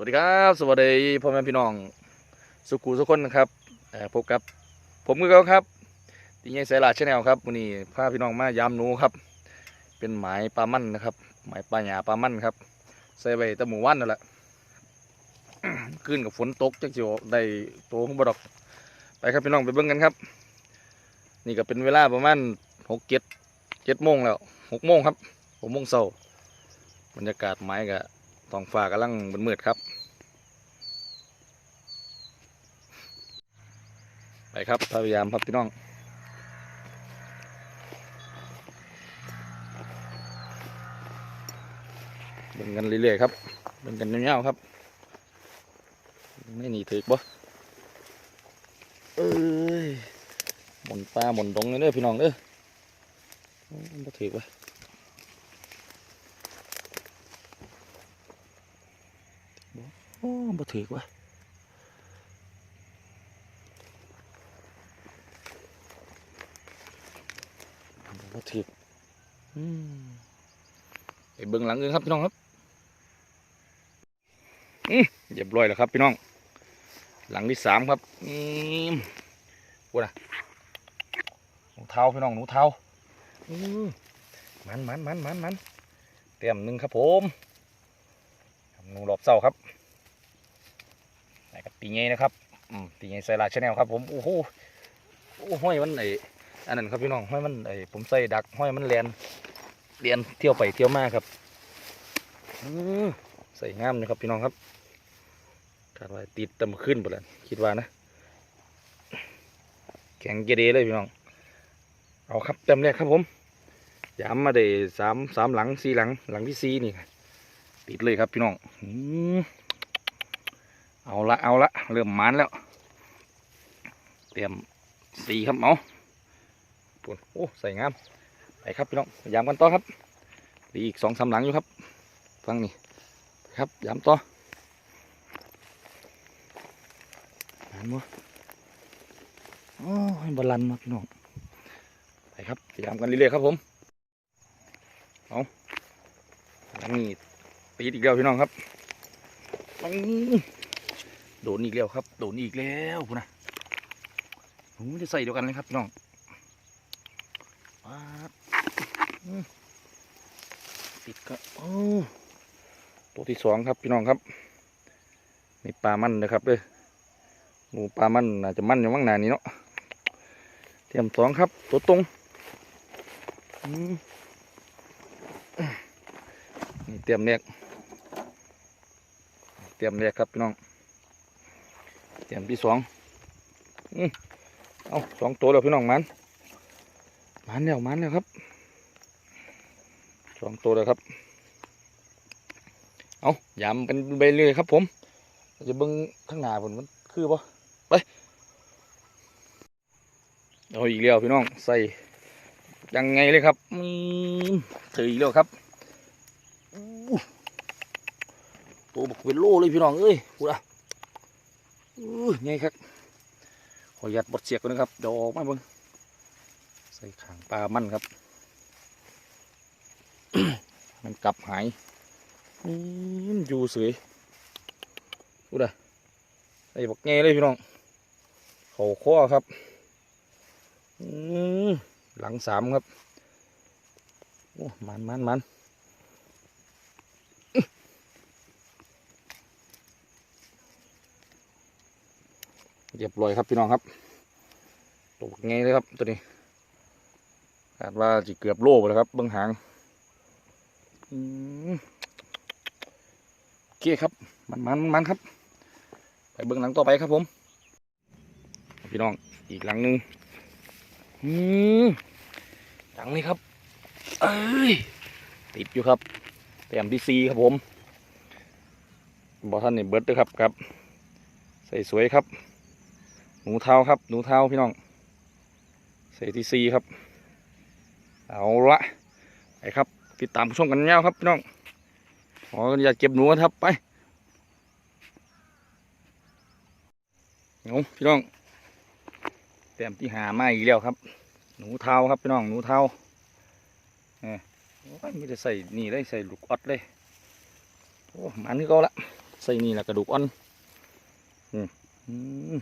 วัสดีครับ สวัสดีพ่อแม่พี่น้อง สุขุสุคนนะครับพบกับผมคือเขาครับตีใหญ่สายลาชแนลครับวันนี้พาพี่น้องมายามหนูครับ เป็นหมายปลามั่นนะครับ หมายปลาหยาปลามั่นครับ ใส่ไว้แตะหมู่วันนั่นแหละขึ้นกับฝนตกจักจิวได้โตขึ้นบดอกไปครับพี่น้องไปเบิ่งกันครับ นี่ก็เป็นเวลาประมาณหกเจ็ดเจ็ดโมงแล้วหกโมงครับหกโมงเช้าบรรยากาศไม้กับ ท้องฟ้ากำลังมืดๆครับ ไปครับพยายามครับพี่น้องเบิ่งกันเรื่อยๆครับเบิ่งกันยาวๆครับไม่หนีถึกบ่เอ้ยหมุนปลาหมุนดงเลยเด้อพี่น้องเด้อโอ้ยบ่ถึกวะ โอ้บ่ถือว่ะบ่ถืออืมไปเบิ่งหลังอื่นครับพี่น้องครับอืมเรียบร้อยแล้วครับพี่น้อง หลังที่สามครับอืมพูดนะหนูเท้าพี่น้องหนูเท้าอืมมันมันมันมันมันเตรียมหนึ่งครับผมหนูรอบเศร้าครับ นะครับตีไงนะครับอืมตีไงใส่ลาชแนลครับ ผมโอ้โหโอ้ห้อยมันไออันนั้นครับพี่น้องห้อยมันไอผมใส่ดักห้อยมันเรียนเรียนเที่ยวไปเที่ยวมาครับอใส่งามนะครับพี่น้องครับคาดว่าติดตมาขึ้นไปแล้วคิดว่านะ แข็งเกเรเลยพี่น้อง เอาครับเต็มแรกครับผมยามมาได้สามสามหลังสี่หลังหลังที่สี่นี่ติดเลยครับพี่น้องอื เอาละเอาละเริ่มมันแล้ว เตรียมสีครับเอาปุ่นโอ้ใส่งาม ไปครับพี่น้องยามกันต่อครับดีอีกสองสามหลังอยู่ครับ ฟังนี่ครับยามต่อมันบ่โอ้ยบอลันมาพี่น้องไปครับยามกันเรื่อยๆครับผมเอาหลังนี้ตีอีกแล้วพี่น้องครับ โดนอีกแล้วครับ โดนอีกแล้วพูนะโอ้จะใส่เดียวกันเลยครับพี่น้องปิดก็โอ้ตัวที่สองครับพี่น้องครับนี่ปลามันนะครับเด้อหนูปลามันน่าจะมันอยู่มั่งหนานี้เนาะเตรียมสองครับ ตัวตรงนี่เตรียมแรกเตรียมแรกครับพี่น้อง เตรียมที่สองอืมเอาสองตัวแล้วพี่น้องมันมันแล้วมันแล้วครับสองตัวแล้วครับ เอายำเป็นใบเรื่อยครับ ผมจะเบิ้งข้างหน้าผมมันคือปะไปเอาอีกแล้วพี่น้องใส่ยังไงเลยครับอืมถืออีกแล้วครับอู้ตัวบักเป็นโลเลยพี่น้องเอ้ยพูดอะ อู้ไงครับ ขอยัดบดเสียกก่อนนะครับ ดอกมาเบิ่งใส่ขางปลามันครับ มันกลับหายอืมอยู่เสยดูดะใส่บักแงเลยพี่น้องเขาข้อครับอืมหลังสามครับ โอ้มันมันมัน เรียบร้อยครับพี่น้องครับตกไงเลยครับตัวนี้คาดว่าจะเกือบโลไปแล้วครับเบื้องหางอืมโอเคครับ มันมันมันครับ ไปเบื้องหลังต่อไปครับผม พี่น้องอีกหลังหนึ่งอืมหลังนี้ครับ เอ้ยติดอยู่ครับแต้มที่สี่ครับผมบอท่านนี่เบิร์ดด้วยครับครับ ใส่สวยครับ หนูเท้าครับ หนูเท้าพี่น้องเซทีซีครับ เอาละไปครับ ติดตามผู้ชมกันยาวครับพี่น้องขออย่าเก็บหนูครับไปเอาพี่น้องแต้มที่หามาอีกแล้วครับ หนูเท้าครับพี่น้องหนูเท้าเออโอ้ยไม่ได้ใส่นี่เลยใส่ลูกออดเลยโอ้มันก็ละใส่นี่ละกระดูกอ่อนอืม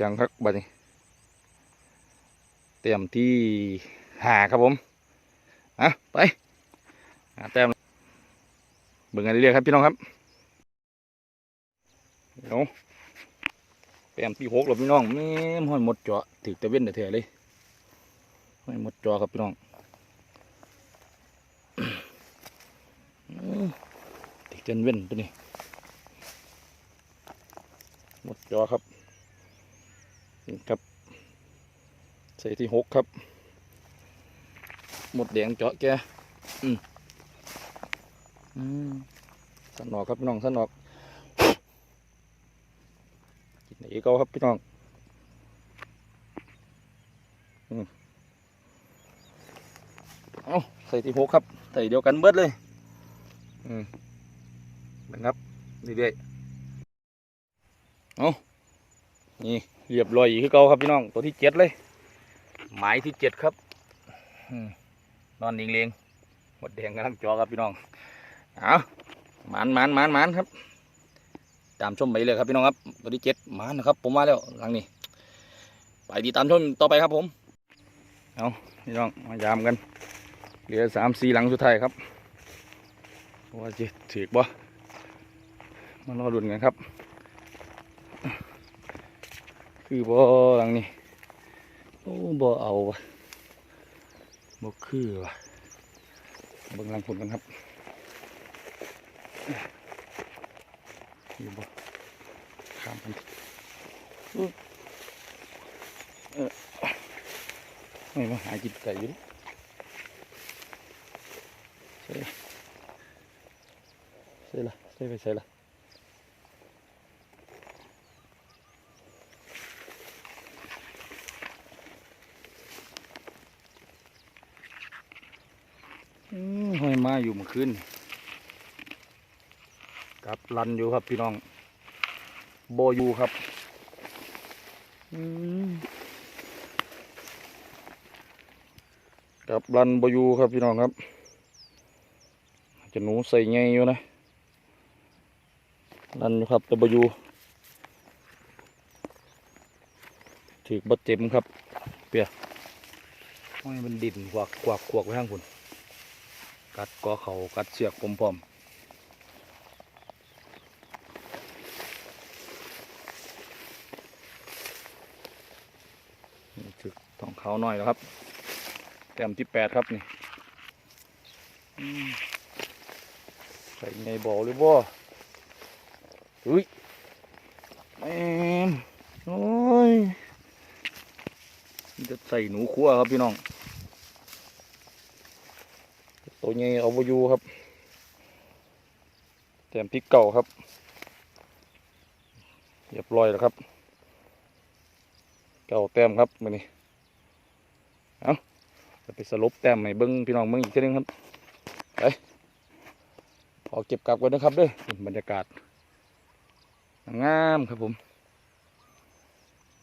จังครับบัดนี้ เตรียมที่หาครับผมอะไปหาแต้มเบิ่งกันเรื่อยๆครับพี่น้องครับเดี๋ยวแต้มที่หกแล้วพี่น้องแม่ห้อยหมดเจาะถือตะเว้นแต่เถอะเลยห้อยหมดจาะครับพี่น้องอื้อติดกันเว้นตัวนี้หมดจอครับ นี่ครับ ใส่ที่หกครับ หมดแดงเจาะแก อืมอืมสันออกครับพี่น้องสันออกกินไหนก็ครับพี่น้องอืมเอาใส่ที่หกครับ ใส่เดียวกันเบิดเลย อืมนะครับเรื่อยๆเอานี่ เรียบร้อยอีกคือเก่าครับพี่น้องตัวที่เจ็ดเลย หมายที่เจ็ดครับอืมนอนเลียงๆหมดแดงกำลังจอครับพี่น้องเอาหมานหมานหมานหมานครับ ตามชมไปเลยครับพี่น้องครับ ตัวที่เจ็ดหมานนะครับ ผมมาแล้วหลังนี้ ไปดีตามชมต่อไปครับผมเอาพี่น้องมายามกันเหลือสามสี่หลังสุดท้ายครับว่าจะถือบ่มารอดุนกันครับ คือบ่อหลังนี้โอ้บ่เอาวะบ่คือวะเบิ่งหลังผลกันครับอยู่บ่ข้ามกันอุ๊ยเออไม่มาหากินไก่อยู่ใช่ใช่ละใช่ไปใช่ละ ห้อยมาอยู่เมื่อคืนกลับลันอยู่ครับพี่น้องโบอยู่ครับกลับลันโบอยู่ครับพี่น้องครับ จะหนูใส่ไงอยู่นะนั่นอยู่ครับ W ถือบัดเจ็มครับ เปียห้อยมันดิ่นกวากกวากขวกไว้ข้างคุณ กัดกอเขากัดเสือกผมพร้อมนี่ถึกทองเขาวน้อยแล้วครับ แต้มที่แปดครับนี่ใส่ไงบอกเลยบ่อุ้ยแม่นโอ้ยจะใส่หนูคั่วครับพี่น้อง ตัวใหญ่เอาไปอยู่ครับแถมพริกเก่าครับเรียบร้อยแล้วครับ เก่าแต้มครับมือนี้เอาจะไปสรุปแต้มให้เบิ้งพี่น้องเบิ้งอีกทีหนึงครับไปขอเก็บกลับกันนะครับเด้วยบรรยากาศงามครับผม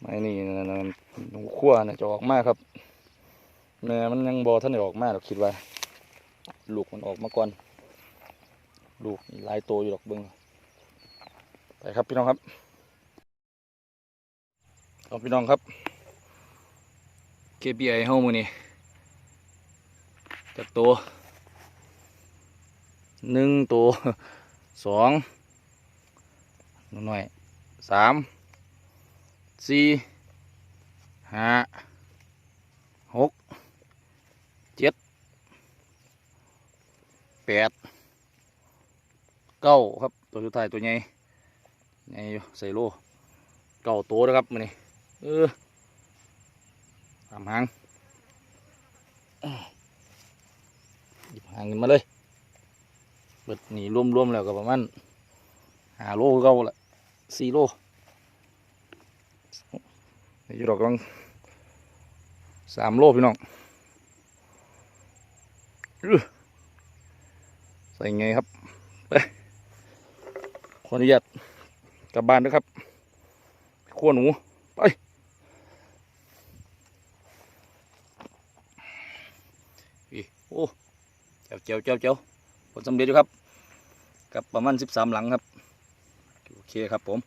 ไม่นี่นะนะหนูขั้วนะจะออกมาครับแม่มันยังบอท่านได้ออกมาเราคิดว่า ลูกมันออกมาก่อน ลูกหลายตัวอยู่ดอกเบิ้งไปครับพี่น้องครับเอาพี่น้องครับ KPI เฮ้ามือนี่จากตัวหนึ่งตัวสองหน่อยสามสี่ห้าหกเจ็ด แปดเก้าครับ ตัวสุดท้ายตัวใหญ่ใหญ่อยู่ใส่โลเก้าตัวนะครับมันนี่เออตามหางหยิบหางกันมาเลยเบิดหนีรวมๆแล้วก็ประมาณหาโลเก่าละสี่โลนี่อยู่ดอกกังสามโลพี่น้อง อื้อใส่ไงครับไปขออนุญาตกลับบ้านด้วยครับขั้วหนู ไป โอ้เจ้าเจ้าเจ้าเจ้าผลสำเร็จอยู่ครับ กับประมาณสิบสามหลังครับ โอเคครับผม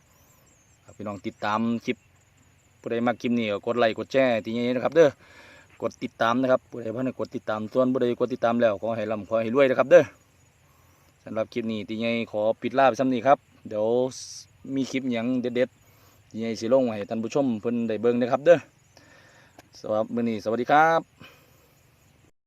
พี่น้องติดตามคลิปผู้ใดมาคลิปนี้ก็กดไลค์กดแชร์ทีนี้นะครับ เด้อกดติดตามนะครับผู้ใดเพิ่นกดติดตามส่วนผู้ใดกดติดตามแล้วขอให้ร่ำขอให้รวยนะครับเด้อ สำหรับคลิปนี้ทีนี้ขอปิดลาไปซ้ำนี้ครับ เดี๋ยวมีคลิปอย่างเด็ดๆทีนี้สิลงให้ท่านผู้ชมเพิ่นได้เบิ่งนะครับเด้อสำหรับมื้อนี้สวัสดีครับ